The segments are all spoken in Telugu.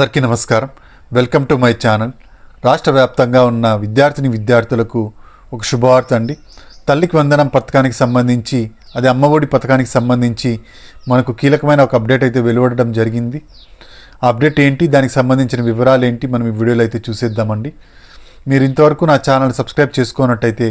అందరికీ నమస్కారం. Welcome to my channel. రాష్ట్ర వ్యాప్తంగా ఉన్న విద్యార్థిని విద్యార్థులకు ఒక శుభవార్త అండి. తల్లికి వందనం పథకానికి సంబంధించి అది అమ్మఒడి పథకానికి సంబంధించి మనకు కీలకమైన ఒక అప్డేట్ అయితే వెలువడడం జరిగింది. ఆ అప్డేట్ ఏంటి దానికి సంబంధించిన వివరాలు ఏంటి మనం ఈ వీడియోలో అయితే చూసేద్దామండి. మీరు ఇంతవరకు నా ఛానల్ సబ్స్క్రైబ్ చేసుకున్నట్టయితే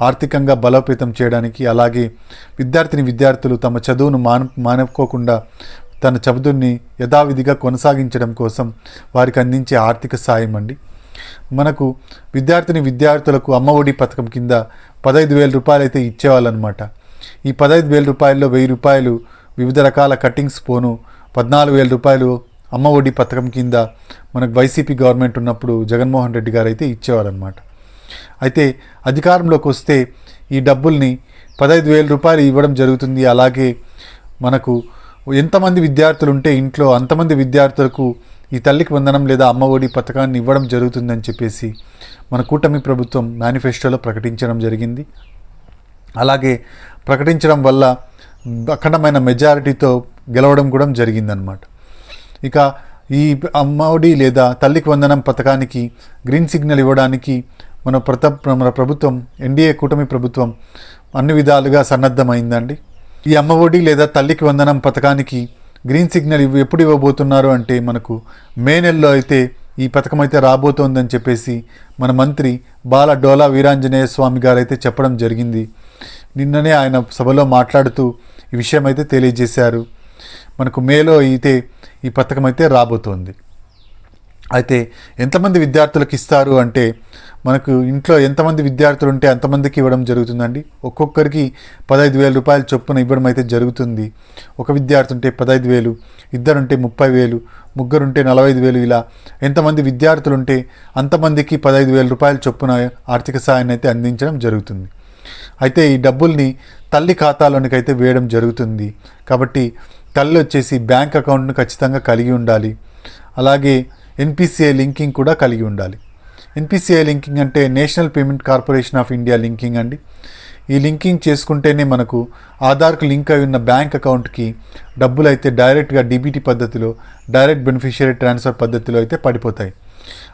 ఆర్థికంగా బలోపేతం చేయడానికి అలాగే విద్యార్థిని విద్యార్థులు తమ చదువును మాన మానుకోకుండా తన చదువుని యథావిధిగా కొనసాగించడం కోసం వారికి అందించే ఆర్థిక సాయం అండి. మనకు విద్యార్థిని విద్యార్థులకు అమ్మఒడి పథకం కింద పదహైదు వేల రూపాయలు అయితే ఇచ్చేవాళ్ళనమాట. ఈ పదహైదు వేల రూపాయల్లో వెయ్యి రూపాయలు వివిధ రకాల కట్టింగ్స్ పోను పద్నాలుగు వేల రూపాయలు అమ్మఒడి పథకం కింద మనకు వైసీపీ గవర్నమెంట్ ఉన్నప్పుడు జగన్మోహన్ రెడ్డి గారు అయితే ఇచ్చేవారనమాట అయితే అధికారంలోకి వస్తే ఈ డబ్బుల్ని పదహైదు వేల రూపాయలు ఇవ్వడం జరుగుతుంది. అలాగే మనకు ఎంతమంది విద్యార్థులు ఉంటే ఇంట్లో అంతమంది విద్యార్థులకు ఈ తల్లికి వందనం లేదా అమ్మ ఒడి పథకాన్ని ఇవ్వడం జరుగుతుందని చెప్పేసి మన కూటమి ప్రభుత్వం మేనిఫెస్టోలో ప్రకటించడం జరిగింది. అలాగే ప్రకటించడం వల్ల అఖండమైన మెజారిటీతో గెలవడం కూడా జరిగిందనమాట ఇక ఈ అమ్మఒడి లేదా తల్లికి వందనం పథకానికి గ్రీన్ సిగ్నల్ ఇవ్వడానికి మన ప్రత మన ప్రభుత్వం ఎన్డీఏ కూటమి ప్రభుత్వం అన్ని విధాలుగా సన్నద్ధమైందండి. ఈ అమ్మఒడి లేదా తల్లికి వందనం పథకానికి గ్రీన్ సిగ్నల్ ఇవ్వ ఎప్పుడు ఇవ్వబోతున్నారు అంటే మనకు మే నెలలో అయితే ఈ పథకం అయితే రాబోతోందని చెప్పేసి మన మంత్రి బాల డోలా వీరాంజనేయ స్వామి గారు అయితే చెప్పడం జరిగింది. నిన్ననే ఆయన సభలో మాట్లాడుతూ ఈ విషయం అయితే తెలియజేశారు. మనకు మేలో అయితే ఈ పథకం అయితే రాబోతోంది. అయితే ఎంతమంది విద్యార్థులకు ఇస్తారు అంటే మనకు ఇంట్లో ఎంతమంది విద్యార్థులు ఉంటే అంతమందికి ఇవ్వడం జరుగుతుందండి? ఒక్కొక్కరికి పదహైదు వేల రూపాయలు చొప్పున ఇవ్వడం అయితే జరుగుతుంది. ఒక విద్యార్థి ఉంటే పదహైదు వేలు ఇద్దరుంటే ముప్పై వేలు ముగ్గురుంటే నలభై ఐదు వేలు ఇలా ఎంతమంది విద్యార్థులు ఉంటే అంతమందికి పదహైదు వేల రూపాయల చొప్పున ఆర్థిక సహాయాన్ని అయితే అందించడం జరుగుతుంది. అయితే ఈ డబ్బుల్ని తల్లి ఖాతాలోనికి అయితే వేయడం జరుగుతుంది. కాబట్టి తల్లి వచ్చేసి బ్యాంక్ అకౌంట్ను ఖచ్చితంగా కలిగి ఉండాలి. అలాగే ఎన్పిసిఐ లింకింగ్ కూడా కలిగి ఉండాలి. ఎన్పిసిఐ లింకింగ్ అంటే national payment corporation of India linking అండి. ఈ లింకింగ్ చేసుకుంటేనే మనకు ఆధార్కు లింక్ అయి ఉన్న బ్యాంక్ అకౌంట్కి డబ్బులు అయితే డైరెక్ట్గా డీబీటీ పద్ధతిలో డైరెక్ట్ బెనిఫిషియరీ ట్రాన్స్ఫర్ పద్ధతిలో అయితే పడిపోతాయి.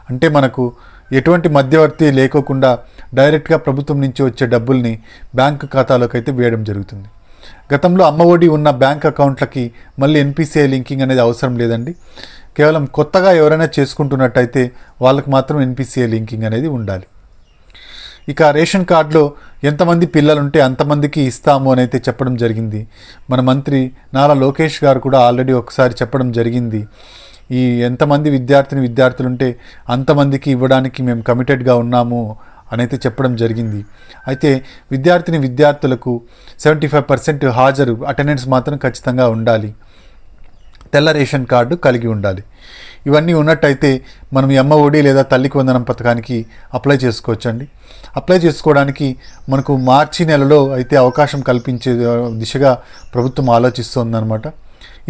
అంటే మనకు ఎటువంటి మధ్యవర్తి లేకోకుండా డైరెక్ట్గా ప్రభుత్వం నుంచి వచ్చే డబ్బుల్ని బ్యాంకు ఖాతాలోకి అయితే వేయడం జరుగుతుంది. గతంలో అమ్మ ఒడి ఉన్న బ్యాంక్ అకౌంట్లకి మళ్ళీ ఎన్పిసిఐ లింకింగ్ అనేది అవసరం లేదండి. కేవలం కొత్తగా ఎవరైనా చేసుకుంటున్నట్టయితే వాళ్ళకి మాత్రం ఎన్పిసిఐ లింకింగ్ అనేది ఉండాలి. ఇక రేషన్ కార్డులో ఎంతమంది పిల్లలుంటే అంతమందికి ఇస్తాము అని అయితే చెప్పడం జరిగింది. మన మంత్రి నారా లోకేష్ గారు కూడా ఆల్రెడీ ఒకసారి చెప్పడం జరిగింది. ఈ ఎంతమంది విద్యార్థిని విద్యార్థులుంటే అంతమందికి ఇవ్వడానికి మేము కమిటెడ్గా ఉన్నాము అని అయితే చెప్పడం జరిగింది. అయితే విద్యార్థిని విద్యార్థులకు సెవెంటీ ఫైవ్ పర్సెంట్ హాజరు అటెండెన్స్ మాత్రం ఖచ్చితంగా ఉండాలి. తెల్ల రేషన్ కార్డు కలిగి ఉండాలి. ఇవన్నీ ఉన్నట్టయితే మనం ఈ లేదా తల్లికి వందనం పథకానికి అప్లై చేసుకోవచ్చండి. అప్లై చేసుకోవడానికి మనకు మార్చి నెలలో అయితే అవకాశం కల్పించే దిశగా ప్రభుత్వం ఆలోచిస్తుందన్నమాట.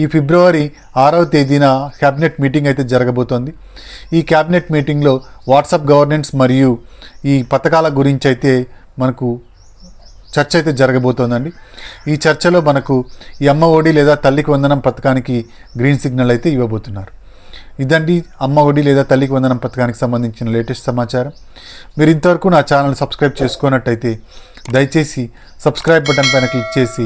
ఈ ఫిబ్రవరి ఆరవ తేదీన క్యాబినెట్ మీటింగ్ అయితే జరగబోతోంది. ఈ క్యాబినెట్ మీటింగ్లో వాట్సాప్ గవర్నెన్స్ మరియు ఈ పథకాల గురించి అయితే మనకు చర్చ అయితే జరగబోతోందండి. ఈ చర్చలో మనకు ఈ అమ్మ ఒడి లేదా తల్లికి వందనం పథకానికి గ్రీన్ సిగ్నల్ అయితే ఇవ్వబోతున్నారు. ఇదండి అమ్మ ఒడి లేదా తల్లికి వందనం పథకానికి సంబంధించిన లేటెస్ట్ సమాచారం. మీరు ఇంతవరకు నా ఛానల్ సబ్స్క్రైబ్ చేసుకున్నట్టయితే దయచేసి సబ్స్క్రైబ్ బటన్ పైన క్లిక్ చేసి